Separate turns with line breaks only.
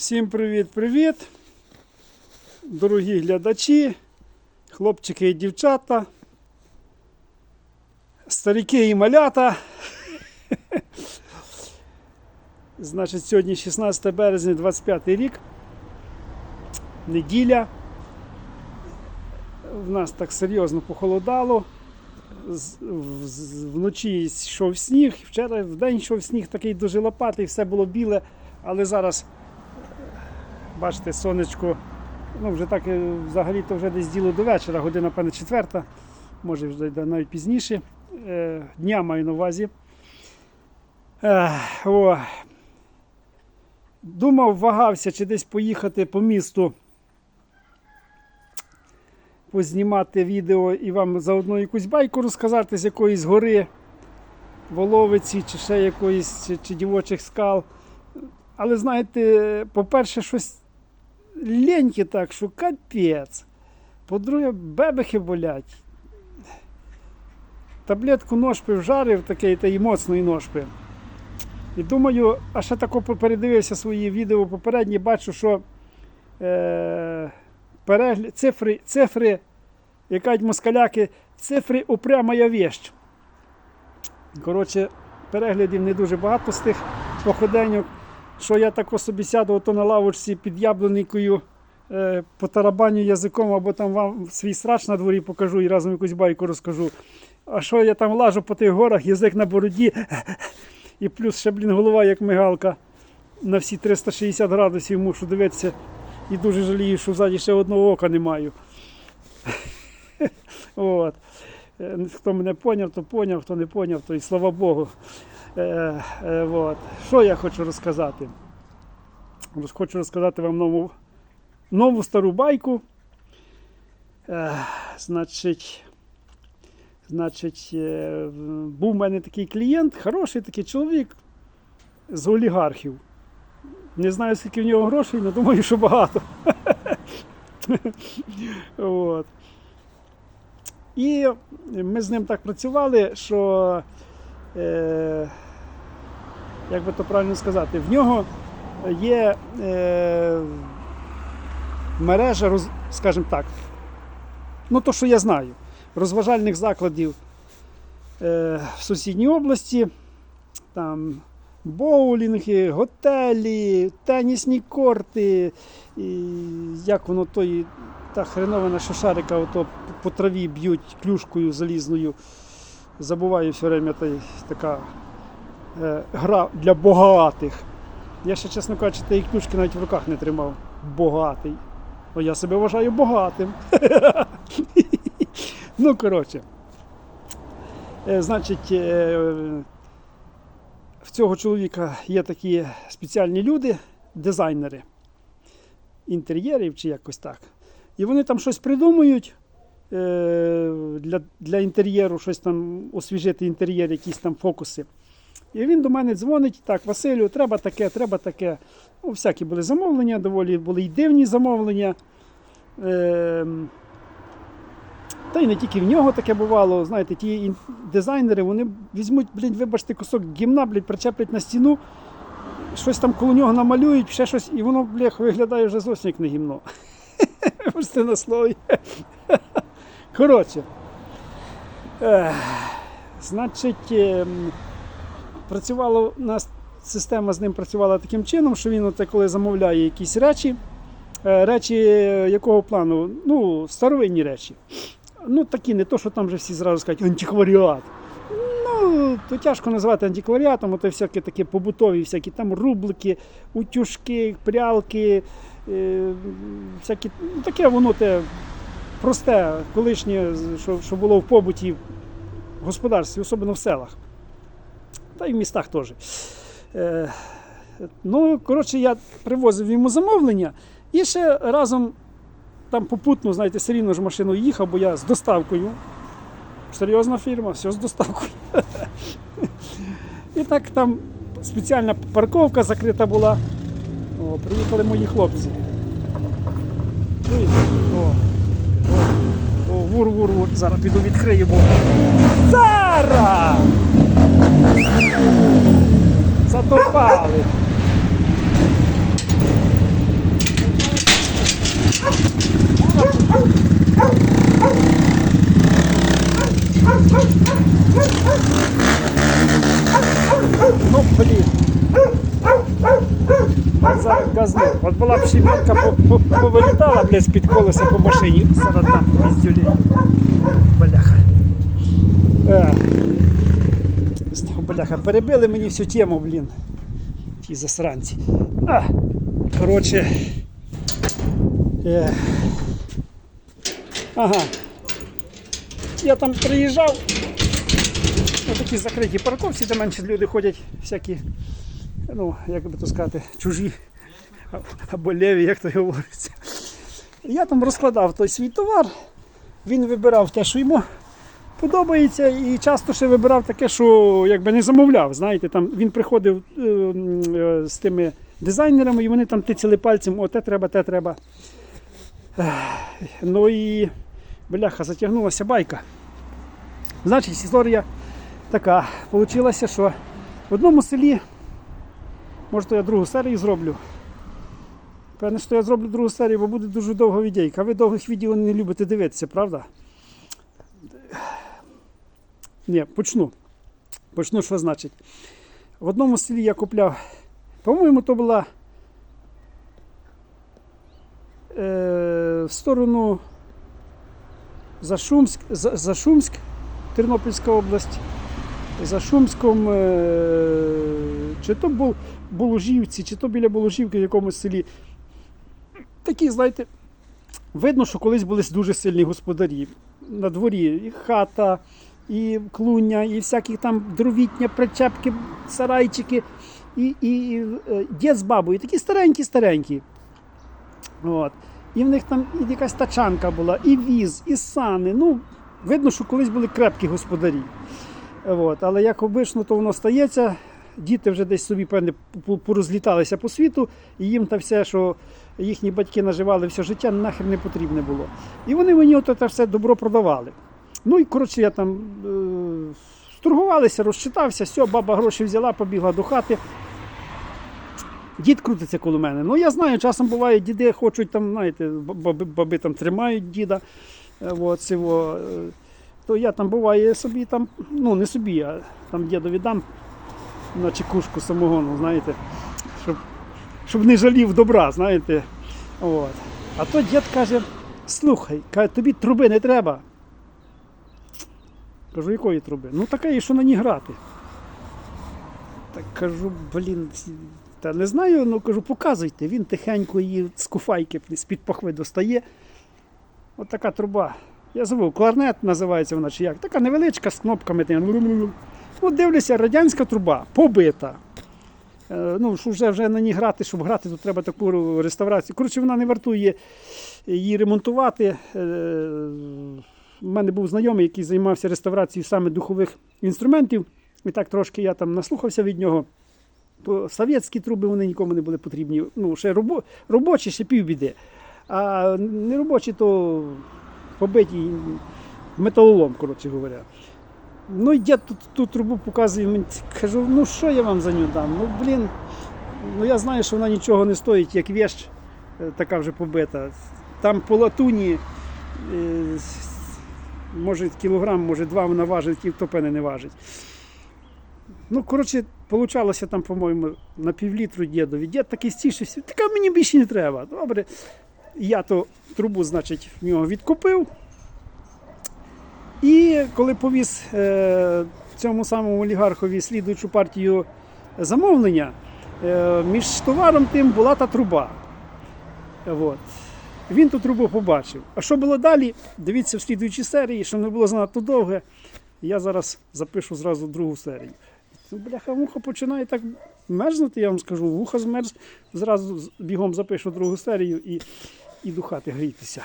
Всім привіт-привіт, дорогі глядачі, хлопчики і дівчата, старики і малята. Значить, сьогодні 16 березня, 25 рік. Неділя. В нас так серйозно похолодало. Вночі йшов сніг, вчора в день йшов сніг такий дуже лопатий, все було біле, але зараз Бачите, сонечко, ну вже так е, взагалі-то вже десь діло до вечора, година, певне, четверта, може вже навіть пізніше. Е, дня маю на увазі. Е, о. Думав, вагався, чи десь поїхати по місту, познімати відео і вам заодно якусь байку розказати з якоїсь гори, воловиці, чи ще якоїсь, чи дівочих скал. Але знаєте, по-перше, щось ліньки так, що капець. По-друге, бебехи болять. Таблетку ножпи вжарив такий та й моцної ножпи. І думаю, а ще тако передивився свої відео попередні, бачу, що е, перегляд, цифри, цифри, як кажуть москаляки, цифри упрямая вещь. Коротше, переглядів не дуже багато з тих походеньок що я тако собі сяду ото на лавочці під яблуникою, е, потарабаню язиком, або там вам свій срач на дворі покажу і разом якусь байку розкажу. А що я там лажу по тих горах, язик на бороді, і плюс ще, блін, голова як мигалка. На всі 360 градусів мушу дивитися. І дуже жалію, що ззаді ще одного ока не маю. От. Е, Хто мене поняв, то поняв, хто не поняв, то і слава Богу. Е, е, от. Що я хочу розказати? Хочу розказати вам нову, нову стару байку. Е, значить, значить, в- був у мене такий клієнт, хороший такий чоловік з олігархів. Не знаю, скільки в нього грошей, але думаю, що багато. І ми з ним так працювали, що е, як би то правильно сказати, в нього є е, мережа, роз, скажімо так, ну то, що я знаю, розважальних закладів е, в сусідній області, там боулінги, готелі, тенісні корти, і як воно той, та хреновина шашарика ото по траві б'ють клюшкою залізною. Забуваю все время та, така е, гра для богатих. Я ще, чесно кажучи, тієї клюшки навіть в руках не тримав. Богатий. О, я себе вважаю багатим. ну, коротше. Е, значить, е, в цього чоловіка є такі спеціальні люди, дизайнери інтер'єрів чи якось так. І вони там щось придумують для, для інтер'єру, щось там освіжити інтер'єр, якісь там фокуси. І він до мене дзвонить, так, Василю, треба таке, треба таке. Ну, всякі були замовлення, доволі були й дивні замовлення. Е, та й не тільки в нього таке бувало. Знаєте, ті дизайнери, вони візьмуть, блін, вибачте, кусок гімна, блін, причеплять на стіну, щось там коло нього намалюють, ще щось, і воно, блях, виглядає вже зовсім як не гімно. Вибачте на слові. Коротше. Ех, Значить, ем, працювала нас система з ним працювала таким чином, що він оте, коли замовляє якісь речі, е, речі якого плану? Ну, старовинні речі. Ну, такі, не то, що там вже всі зразу скажуть антикваріат. Ну, то тяжко назвати антикваріатом, то всякі такі побутові, всякі там рублики, утюжки, прялки, е, всякі, ну, таке воно те просте, колишнє, що, що було в побуті в господарстві, особливо в селах. Та й в містах теж. Е, ну, коротше, я привозив йому замовлення і ще разом там попутно, знаєте, все рівно ж машиною їхав, бо я з доставкою. Серйозна фірма, все з доставкою. І так там спеціальна парковка закрита була. О, приїхали мої хлопці. вур-вур-вур. Зараз піду відкрию, бо. Зараз! Затопали! Ну, блін. Зараз газну. От була б щебенка по- по- повилітала, блядь, з-під колеса по машині. Зараз там піздюлі. Бляха. Е. Бляха, перебили мені всю тему, блін. Ті засранці. А, коротше. Е. Ага. Я там приїжджав. Ось такі закриті парковці, де менше люди ходять всякі, ну, як би то сказати, чужі або леві, як то говориться. Я там розкладав той свій товар, він вибирав те, що йому подобається, і часто ще вибирав таке, що якби не замовляв. Знаєте, там він приходив е, е, з тими дизайнерами, і вони там тицяли пальцем, о, те треба, те треба. Ну і бляха, затягнулася байка. Значить, історія така. Получилося, що в одному селі, може, я другу серію зроблю. Певне, що я зроблю другу серію, бо буде дуже довга відейка. Ви довгих відео не любите дивитися, правда? Ні, почну. Почну, що значить. В одному селі я купляв, по-моєму, то була е, в сторону Зашумськ, За- Зашумськ, Тернопільська область. За Шумськом, е, чи то був Боложівці, чи то біля Боложівки в якомусь селі. Такі, знаєте, видно, що колись були дуже сильні господарі. На дворі і хата, і клуння, і всякі там дровітня, причепки, сарайчики, і, і, і е, дід з бабою, такі старенькі-старенькі. От. І в них там і якась тачанка була, і віз, і сани. Ну, видно, що колись були крепкі господарі. От. Але як обично, то воно стається. Діти вже десь собі певне порозліталися по світу, і їм та все, що їхні батьки наживали все життя, нахер не потрібне було. І вони мені от це все добро продавали. Ну і коротше, я там е, сторгувалися, розчитався, все, баба гроші взяла, побігла до хати. Дід крутиться коло мене. Ну я знаю, часом буває, діди хочуть там, знаєте, баби, баби там тримають діда. е, От, цього, е, то я там буває собі там, ну не собі, а там дідові дам на чекушку самогону, знаєте, щоб, щоб не жалів добра, знаєте. От. А то дід каже: слухай, тобі труби не треба. Кажу, якої труби? Ну така, що на ній грати. Так кажу, блін, та не знаю, ну кажу, показуйте. Він тихенько її з куфайки з-під пахви достає. От така труба. Я забув, кларнет називається вона чи як. Така невеличка з кнопками. Ну, дивлюся, радянська труба, побита. Е, Ну, що вже, вже на ній грати, щоб грати, то треба таку реставрацію. Коротше, вона не вартує її ремонтувати. Е, У мене був знайомий, який займався реставрацією саме духових інструментів. І так трошки я там наслухався від нього. То совєтські труби вони нікому не були потрібні. Ну, ще робо, робочі, ще півбіди. А не робочі, то побиті металолом, коротше говоря. Ну, я тут ту трубу показую, кажу, ну що я вам за нього дам? Ну, блін, ну я знаю, що вона нічого не стоїть, як вещь, е, така вже побита. Там по латуні, е, може кілограм, може два вона важить, і то пене не важить. Ну, коротше, получалося там, по-моєму, на півлітру дідові. Дід такий стішився, така мені більше не треба. Добре. Я то трубу, значить, в нього відкупив. І коли повіз е, цьому самому олігархові слідуючу партію замовлення, е, між товаром тим була та труба. От. Він ту трубу побачив. А що було далі? Дивіться в слідуючій серії, що не було занадто довге. Я зараз запишу зразу другу серію. Ну, Бляха, вухо починає так мерзнути, я вам скажу. Вухо змерз, зразу бігом запишу другу серію і, і до хати грітися.